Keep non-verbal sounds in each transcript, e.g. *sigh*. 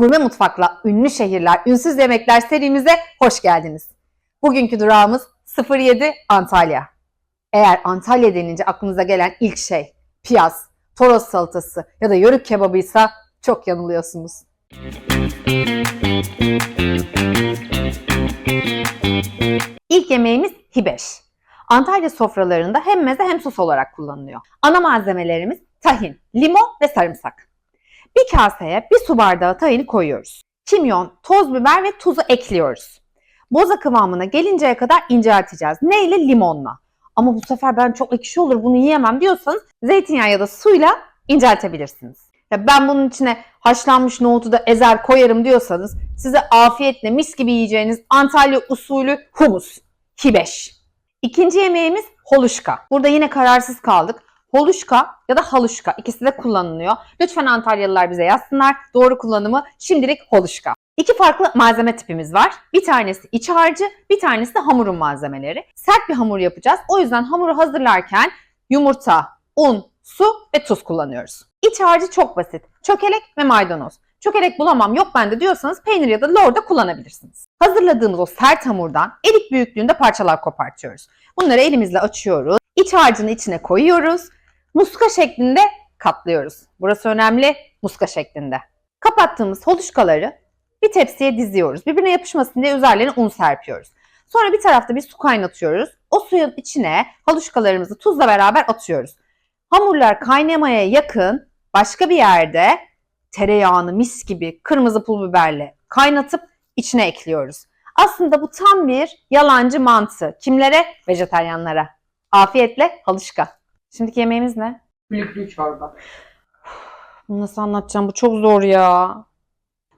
Gurme Mutfak'la ünlü şehirler, ünsüz yemekler serimize hoş geldiniz. Bugünkü durağımız 07 Antalya. Eğer Antalya denince aklınıza gelen ilk şey piyaz, toros salatası ya da yörük kebabıysa çok yanılıyorsunuz. İlk yemeğimiz hibeş. Antalya sofralarında hem meze hem sos olarak kullanılıyor. Ana malzemelerimiz tahin, limon ve sarımsak. Bir kaseye bir su bardağı tahini koyuyoruz. Kimyon, toz biber ve tuzu ekliyoruz. Boza kıvamına gelinceye kadar incelteceğiz. Ne ile? Limonla. Ama bu sefer ben çok ekşi olur bunu yiyemem diyorsanız zeytinyağı ya da suyla inceltebilirsiniz. Ya ben bunun içine haşlanmış nohutu da ezer koyarım diyorsanız size afiyetle mis gibi yiyeceğiniz Antalya usulü humus, hibeş. İkinci yemeğimiz holuşka. Burada yine kararsız kaldık. Holuşka ya da haluşka ikisi de kullanılıyor. Lütfen Antalyalılar bize yazsınlar. Doğru kullanımı şimdilik holuşka. İki farklı malzeme tipimiz var. Bir tanesi iç harcı, bir tanesi de hamurun malzemeleri. Sert bir hamur yapacağız. O yüzden hamuru hazırlarken yumurta, un, su ve tuz kullanıyoruz. İç harcı çok basit. Çökelek ve maydanoz. Çökelek bulamam yok bende diyorsanız peynir ya da lorda kullanabilirsiniz. Hazırladığımız o sert hamurdan elik büyüklüğünde parçalar kopartıyoruz. Bunları elimizle açıyoruz. İç harcını içine koyuyoruz. Muska şeklinde katlıyoruz. Burası önemli. Muska şeklinde. Kapattığımız holuşkaları bir tepsiye diziyoruz. Birbirine yapışmasın diye üzerlerine un serpiyoruz. Sonra bir tarafta bir su kaynatıyoruz. O suyun içine haluşkalarımızı tuzla beraber atıyoruz. Hamurlar kaynamaya yakın başka bir yerde tereyağını mis gibi kırmızı pul biberle kaynatıp içine ekliyoruz. Aslında bu tam bir yalancı mantı. Kimlere? Vejeteryanlara. Afiyetle halışka. Şimdiki yemeğimiz ne? Lüklü çorba. Bunu nasıl anlatacağım? Bu çok zor ya.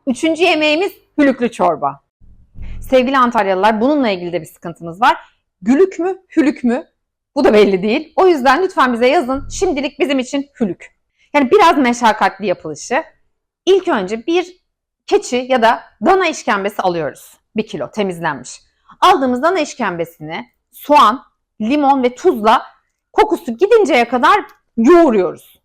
Üçüncü yemeğimiz hülüklü çorba. Sevgili Antalyalılar bununla ilgili de bir sıkıntımız var. Gülük mü, hülük mü? Bu da belli değil. O yüzden lütfen bize yazın. Şimdilik bizim için hülük. Yani biraz meşakkatli yapılışı. İlk önce bir keçi ya da dana işkembesi alıyoruz. Bir kilo temizlenmiş. Aldığımız dana işkembesini soğan, limon ve tuzla kokusu gidinceye kadar yoğuruyoruz.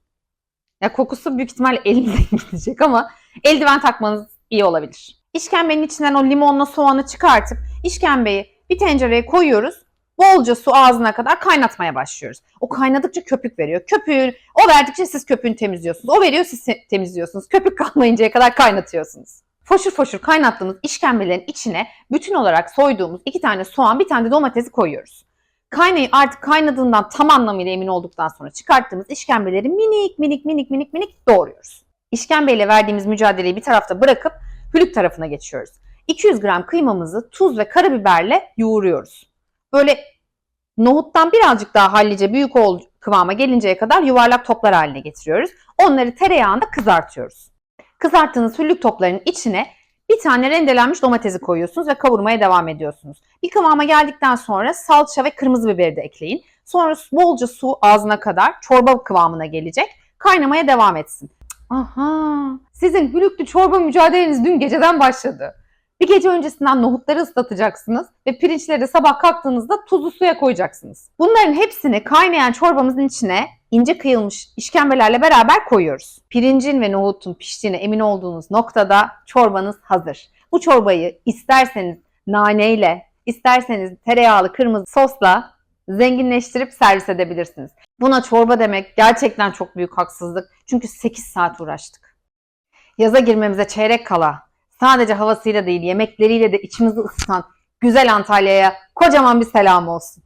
Ya kokusu büyük ihtimalle elinize *laughs* gidecek ama eldiven takmanız iyi olabilir. İşkembenin içinden o limonla soğanı çıkartıp işkembeyi bir tencereye koyuyoruz. Bolca su ağzına kadar kaynatmaya başlıyoruz. O kaynadıkça köpük veriyor. Köpüğü, o verdikçe siz köpüğünü temizliyorsunuz. O veriyor siz te- temizliyorsunuz. Köpük *laughs* kalmayıncaya kadar kaynatıyorsunuz. Foşur foşur kaynattığımız işkembelerin içine bütün olarak soyduğumuz iki tane soğan, bir tane de domatesi koyuyoruz. Kaynayı artık kaynadığından tam anlamıyla emin olduktan sonra çıkarttığımız işkembeleri minik minik minik minik minik doğruyoruz. İşkembeyle verdiğimiz mücadeleyi bir tarafta bırakıp hülük tarafına geçiyoruz. 200 gram kıymamızı tuz ve karabiberle yoğuruyoruz. Böyle nohuttan birazcık daha hallice büyük ol kıvama gelinceye kadar yuvarlak toplar haline getiriyoruz. Onları tereyağında kızartıyoruz. Kızarttığınız hüllük toplarının içine bir tane rendelenmiş domatesi koyuyorsunuz ve kavurmaya devam ediyorsunuz. Bir kıvama geldikten sonra salça ve kırmızı biberi de ekleyin. Sonra bolca su ağzına kadar çorba kıvamına gelecek. Kaynamaya devam etsin. Aha! Sizin hülüklü çorba mücadeleniz dün geceden başladı. Bir gece öncesinden nohutları ıslatacaksınız ve pirinçleri sabah kalktığınızda tuzlu suya koyacaksınız. Bunların hepsini kaynayan çorbamızın içine ince kıyılmış işkembelerle beraber koyuyoruz. Pirincin ve nohutun piştiğine emin olduğunuz noktada çorbanız hazır. Bu çorbayı isterseniz naneyle, isterseniz tereyağlı kırmızı sosla zenginleştirip servis edebilirsiniz. Buna çorba demek gerçekten çok büyük haksızlık. Çünkü 8 saat uğraştık. Yaza girmemize çeyrek kala sadece havasıyla değil yemekleriyle de içimizi ısıtan güzel Antalya'ya kocaman bir selam olsun.